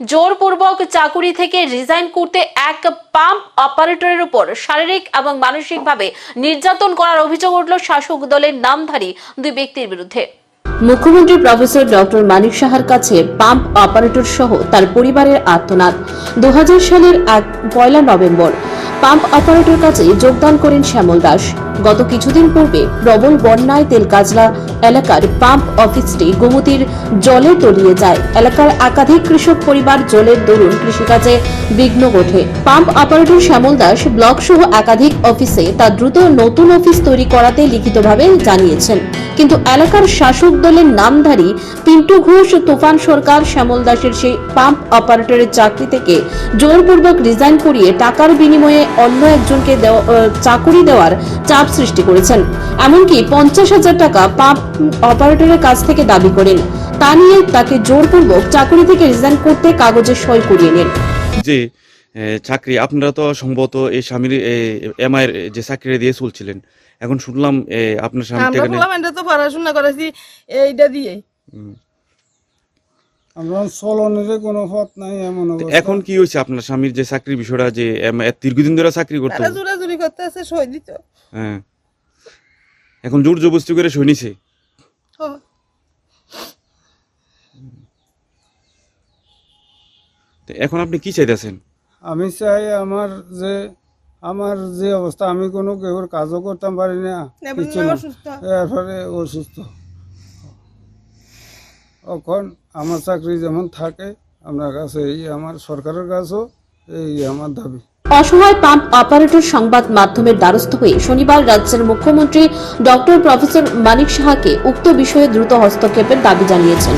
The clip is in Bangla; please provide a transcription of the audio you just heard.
জোরপূর্বক চাকুরি থেকে রিজাইন করতে এক পাম্প অপারেটরের উপর শারীরিক এবং মানসিকভাবে নির্যাতন করার অভিযোগ উঠল শাসক দলের নামধারী দুই ব্যক্তির বিরুদ্ধে। মুখ্যমন্ত্রী প্রফেসর ডক্টর মানিক সাহার কাছে পাম্প অপারেটর সহ তার পরিবারের আত্মনাদ। দু হাজার সালের এক পয়লা নভেম্বর পাম্প অপারেটর কাছে যোগদান করেন শ্যামল দাস। গত কিছুদিন পূর্বে প্রবল বন্যায় তেলকাজলা এলাকার পাম্প অফিসটি গোমতির জলে তলিয়ে যায়। এলাকার একাধিক কৃষক পরিবার জলের দরুন কৃষিকাজে বিঘ্ন ঘটে pump operator Shyamal Das block সহ একাধিক অফিসে তার দ্রুত নতুন অফিস তৈরি করাতে লিখিতভাবে জানিয়েছেন। কিন্তু এলাকার শাসক দলের নামধারী পিন্টু ঘোষ, তুফান সরকার, শ্যামল দাসের সেই পাম্প অপারেটরের চাকরি থেকে জোরপূর্বক রিজাইন করিয়ে টাকার বিনিময়ে অন্য একজনকে চাকুরি দেওয়ার চাপ সৃষ্টি করেছেন। এমনকি পঞ্চাশ হাজার টাকা পাম্প অপারেটরের কাছ থেকে দাবি করেন। তা নিয়ে তাকে জোরপূর্বক চাকরি থেকে রিজাইন করতে কাগজে সই করিয়ে নেন। যে চাকরি আপনারা তো সম্ভবত এই স্বামীর এমআই এর যে চাকরি দিয়ে চলছিলেন। এখন শুনলাম আপনার স্বামী আমরা বললাম এটা তো পড়াশোনা করেছি এইটা দিয়ে আমরা চলনের কোনো পথ নাই এমন এখন কি হয়েছে আপনার স্বামীর যে চাকরির বিষয়টা যে দীর্ঘদিন ধরে চাকরি করতো তারা জোরাজুরি করতে আছে সই দিত হ্যাঁ এখন জোর জবস্তি করে শুনিছে? ও, এখন আপনি কি চাইতেছেন আমি চাই আমার যে আমার যে অবস্থা আমি কোনো কেউর কাজও করতাম পারি না। এরপরে অসুস্থ। এখন আমার চাকরি যেমন থাকে, আপনার কাছে এই আমার সরকারের কাছেও এই আমার দাবি। অসহায় পাম্প অপারেটর সংবাদ মাধ্যমের দ্বারস্থ হয়ে শনিবার রাজ্যের মুখ্যমন্ত্রী ডক্টর প্রফেসর মানিক সাহাকে উক্ত বিষয়ে দ্রুত হস্তক্ষেপের দাবি জানিয়েছেন।